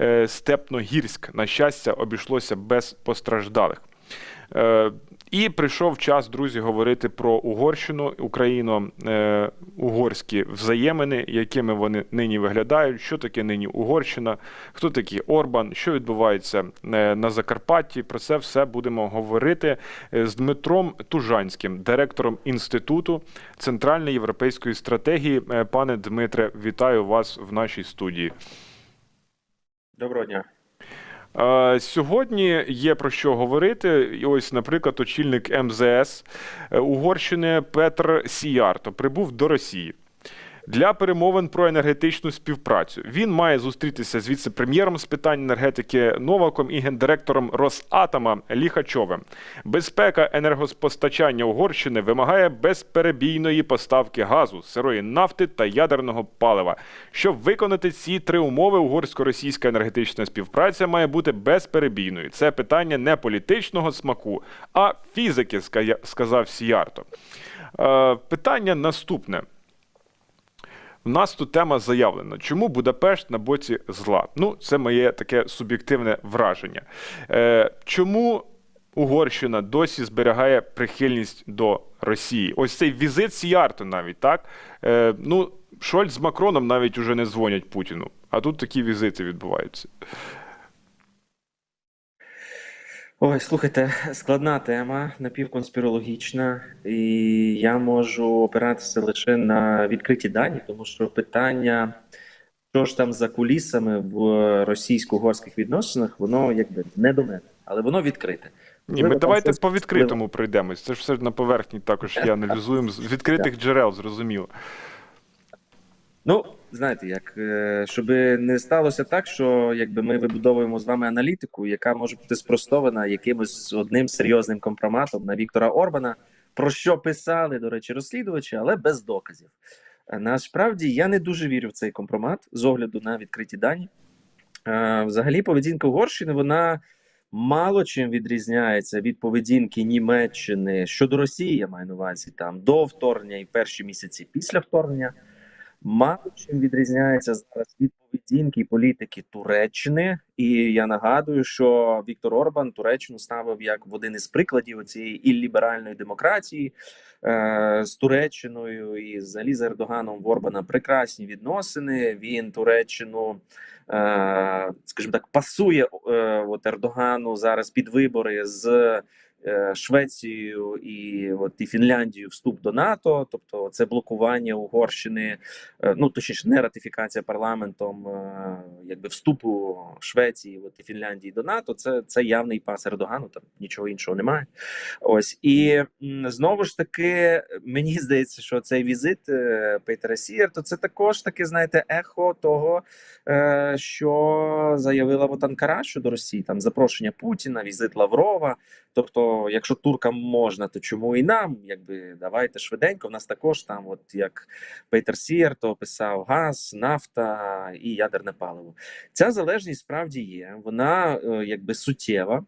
е, Степногірськ. На щастя, обійшлося без постраждалих. Е, І прийшов час, друзі, говорити про Угорщину, україно-угорські взаємини, якими вони нині виглядають, що таке нині Угорщина, хто такий Орбан, що відбувається е, на Закарпатті. Про це все будемо говорити е, з Дмитром Тужанським, директором інституту центральної європейської стратегії. Е, Пане Дмитре, вітаю вас в нашій студії. Доброго дня. Е, Сьогодні є про що говорити. І ось, наприклад, очільник МЗС е, Угорщини Петр Сіярто прибув до Росії. Для перемовин про енергетичну співпрацю він має зустрітися з віце-прем'єром з питань енергетики Новаком і гендиректором Росатома Ліхачовим. Безпека енергоспостачання Угорщини вимагає безперебійної поставки газу, сирої нафти та ядерного палива. Щоб виконати ці три умови, угорсько-російська енергетична співпраця має бути безперебійною. Це питання не політичного смаку, а фізики, сказав Сіярто. Е, Питання наступне. У нас тут тема заявлена. Чому Будапешт на боці зла? Ну, це моє таке суб'єктивне враження. Е, чому Угорщина досі зберігає прихильність до Росії? Ось цей візит Сіярту навіть, так? Е, ну, Шольц з Макроном навіть уже не дзвонять Путіну, а тут такі візити відбуваються. Ой, слухайте, складна тема, напівконспірологічна, і я можу опиратися лише на відкриті дані, тому що питання, що ж там за кулісами в російсько-угорських відносинах, воно якби не до мене, але воно відкрите. Ні, ми давайте по відкритому пройдемось. Це ж все на поверхні також є аналізуємо з відкритих джерел, зрозуміло. Ну, знаєте, як е, щоб не сталося так, що якби ми вибудовуємо з вами аналітику, яка може бути спростована якимось одним серйозним компроматом на Віктора Орбана, про що писали, до речі, розслідувачі, але без доказів. Е, Насправді я не дуже вірю в цей компромат з огляду на відкриті дані. Е, Взагалі, поведінка Угорщини вона мало чим відрізняється від поведінки Німеччини щодо Росії, я маю на увазі там до вторгнення і перші місяці після вторгнення мало чим відрізняється зараз від поведінки і політики Туреччини. І я нагадую, що Віктор Орбан Туреччину ставив як в один із прикладів цієї ілліберальної демократії е, з Туреччиною і взагалі з Ердоганом в Орбана прекрасні відносини. Він Туреччину, е, скажімо так, пасує е, от Ердогану зараз під вибори з е, Швецією і от і Фінляндією вступ до НАТО, тобто це блокування Угорщини, е, ну точніше, не ратифікація парламентом, е, якби вступу Швеції от, і Фінляндії до НАТО. Це, це явний пас Ердогану, там нічого іншого немає. Ось і знову ж таки, мені здається, що цей візит е, Петера Сієрто це також таке, знаєте, ехо того, що заявила от Анкара щодо Росії, там запрошення Путіна, візит Лаврова. Тобто, якщо туркам можна, то чому і нам? Якби давайте швиденько. В нас також там, от як Пейтер Сієр, то писав газ, нафта і ядерне паливо. Ця залежність справді є. Вона е, якби суттєва,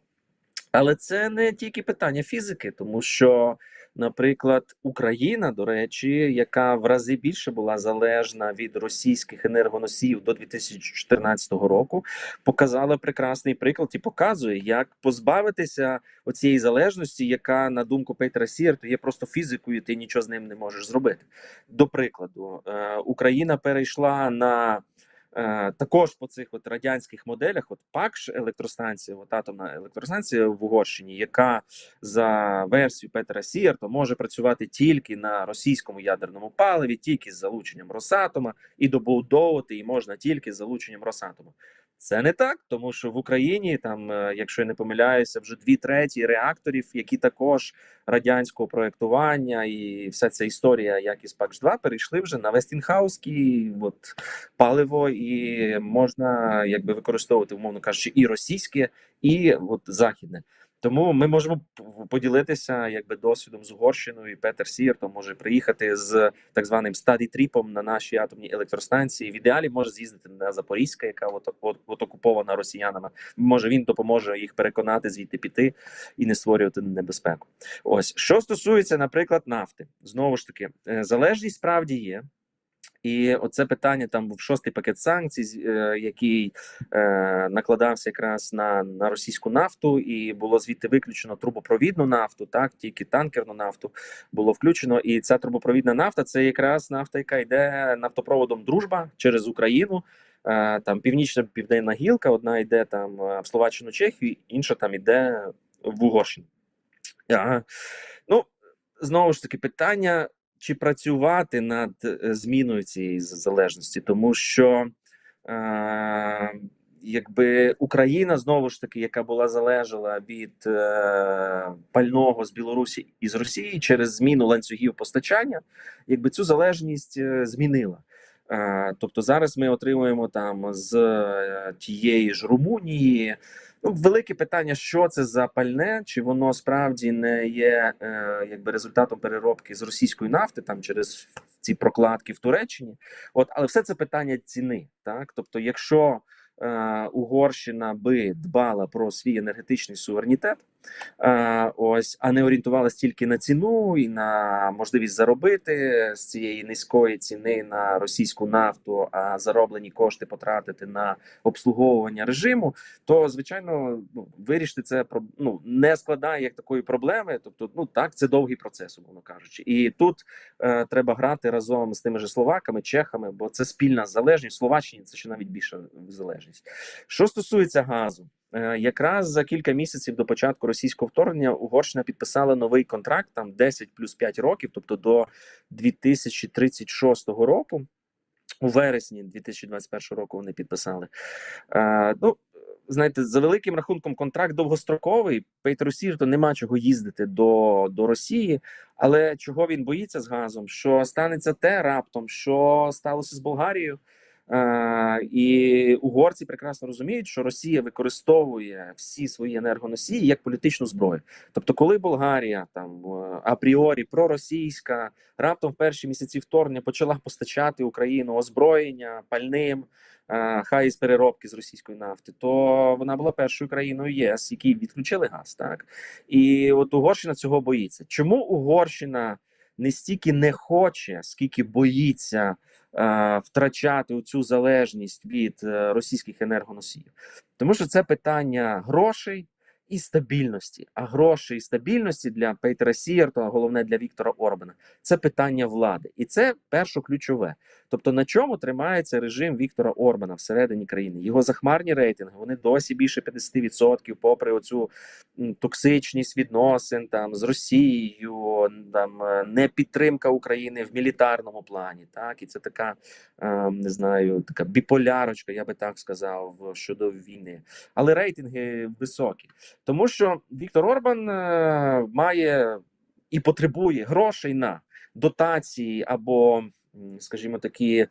але це не тільки питання фізики, тому що. Наприклад, Україна, до речі, яка в рази більше була залежна від російських енергоносіїв до 2014 року, показала прекрасний приклад і показує, як позбавитися оцієї залежності, яка на думку Петра Сірту є просто фізикою, ти нічого з ним не можеш зробити. До прикладу, е, Україна перейшла на також по цих от радянських моделях, от ПАКШ електростанція, от атомна електростанція в Угорщині, яка за версією Петра Сієрто може працювати тільки на російському ядерному паливі, тільки з залученням Росатома, і добудовувати її можна тільки з залученням Росатому. Це не так, тому що в Україні там, е, якщо я не помиляюся, вже дві треті реакторів, які також радянського проектування, і вся ця історія, як із ПАКШ 2 перейшли вже на Вестінхаузькі от паливо, і можна якби використовувати, умовно кажучи, і російське, і от західне. Тому ми можемо поділитися якби досвідом з Угорщиною. і Петер Сірто може приїхати з так званим стаді тріпом на нашій атомній електростанції. В ідеалі може з'їздити на Запорізька, яка от, от, от окупована росіянами. Може він допоможе їх переконати звідти піти і не створювати небезпеку. Ось що стосується, наприклад, нафти, знову ж таки, е, залежність справді є. І оце питання там був шостий пакет санкцій, е, який е, накладався якраз на, на російську нафту, і було звідти виключено трубопровідну нафту, так тільки танкерну нафту було включено. І ця трубопровідна нафта це якраз нафта, яка йде нафтопроводом Дружба через Україну. Е, там північна південна гілка, одна йде там е, в Словаччину, Чехію, інша там йде в Угорщину. Ага. Ну знову ж таки питання чи працювати над е, зміною цієї залежності, тому що е, якби Україна знову ж таки, яка була залежала від е, пального з Білорусі і з Росії через зміну ланцюгів постачання, якби цю залежність е, змінила. Е, тобто зараз ми отримуємо там з е, тієї ж Румунії. Ну, велике питання, що це за пальне, чи воно справді не є е, якби результатом переробки з російської нафти, там через ці прокладки в Туреччині. От, але все це питання ціни. Так, тобто, якщо е, Угорщина би дбала про свій енергетичний суверенітет, ось, а не орієнтувалась тільки на ціну і на можливість заробити з цієї низької ціни на російську нафту, а зароблені кошти потратити на обслуговування режиму, то звичайно ну, вирішити це ну, не складає як такої проблеми. Тобто, ну так, це довгий процес, умовно кажучи. І тут е, треба грати разом з тими же словаками, чехами, бо це спільна залежність. В Словаччині це ще навіть більша залежність. Що стосується газу, якраз за кілька місяців до початку російського вторгнення Угорщина підписала новий контракт, там 10 плюс 5 років, тобто до 2036 року. У вересні 2021 року вони підписали. Е, ну, знаєте, за великим рахунком, контракт довгостроковий. Пейтер Сірто нема чого їздити до, до Росії, але чого він боїться з газом? Що станеться те раптом, що сталося з Болгарією? Е, і угорці прекрасно розуміють, що Росія використовує всі свої енергоносії як політичну зброю. Тобто, коли Болгарія там е, апріорі проросійська, раптом в перші місяці вторгнення почала постачати Україну озброєння пальним, е, хай із переробки з російської нафти, то вона була першою країною єС, які відключили газ. Так і от Угорщина цього боїться. Чому Угорщина не стільки не хоче, скільки боїться е, втрачати цю залежність від е, російських енергоносіїв? Тому що це питання грошей. І стабільності, а гроші і стабільності для Пейтера Сієрта, головне для Віктора Орбана, це питання влади, і це першоключове. Тобто, на чому тримається режим Віктора Орбана всередині країни? Його захмарні рейтинги вони досі більше 50%, попри оцю токсичність відносин там з Росією, там е, непідтримка України в мілітарному плані. Так і це така е, не знаю, така біполярочка, я би так сказав, щодо війни. Але рейтинги високі, тому що Віктор Орбан е, має і потребує грошей на дотації або, скажімо, такі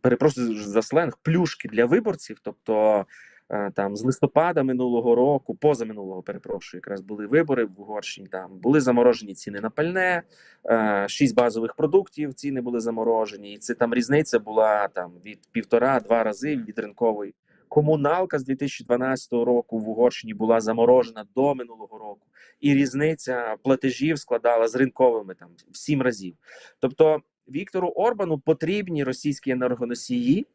перепрошую за сленг, плюшки для виборців, тобто. е, Там з листопада минулого року, позаминулого, перепрошую, якраз були вибори в Угорщині. Там були заморожені ціни на пальне, е, шість базових продуктів. Ціни були заморожені, і це там різниця була там від півтора-два рази від ринкової. Комуналка з 2012 року в Угорщині була заморожена до минулого року, і різниця платежів складала з ринковими там в сім разів. Тобто Віктору Орбану потрібні російські енергоносії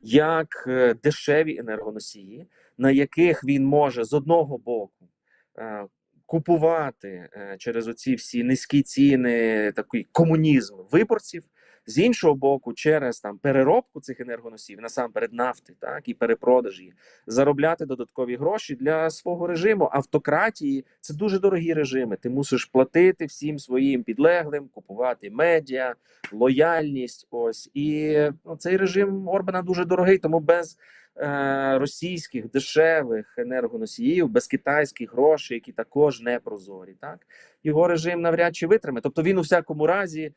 як е, дешеві енергоносії, на яких він може з одного боку е, купувати е, через оці всі низькі ціни, такий комунізм виборців. З іншого боку, через там переробку цих енергоносіїв, насамперед нафти, так і перепродаж їх, заробляти додаткові гроші для свого режиму. Автократії це дуже дорогі режими. Ти мусиш платити всім своїм підлеглим, купувати медіа, лояльність. Ось і ну, цей режим Орбана дуже дорогий, тому без е, російських дешевих енергоносіїв, без китайських грошей, які також не прозорі. Так його режим навряд чи витримає. Тобто він у всякому разі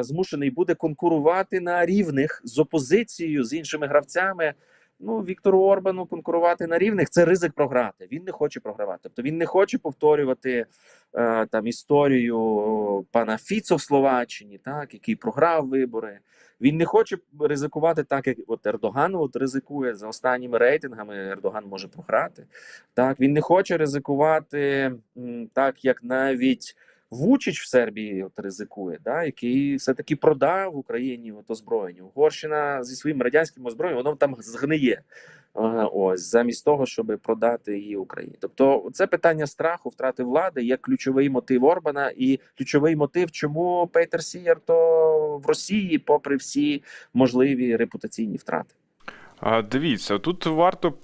змушений буде конкурувати на рівних з опозицією, з іншими гравцями. Ну, Віктору Орбану конкурувати на рівних це ризик програти. Він не хоче програвати. Тобто він не хоче повторювати е, там історію пана Фіцо в Словаччині, так який програв вибори. Він не хоче ризикувати так, як от Ердоган от ризикує за останніми рейтингами. Ердоган може програти. Так він не хоче ризикувати так, як навіть Вучич в Сербії от ризикує, да, який все-таки продав Україні от озброєння. Угорщина зі своїм радянським озброєнням, воно там згниє. Ось замість того, щоб продати її Україні. Тобто, це питання страху, втрати влади є ключовий мотив Орбана і ключовий мотив, чому Петер Сієр то в Росії, попри всі можливі репутаційні втрати. Дивіться, тут варто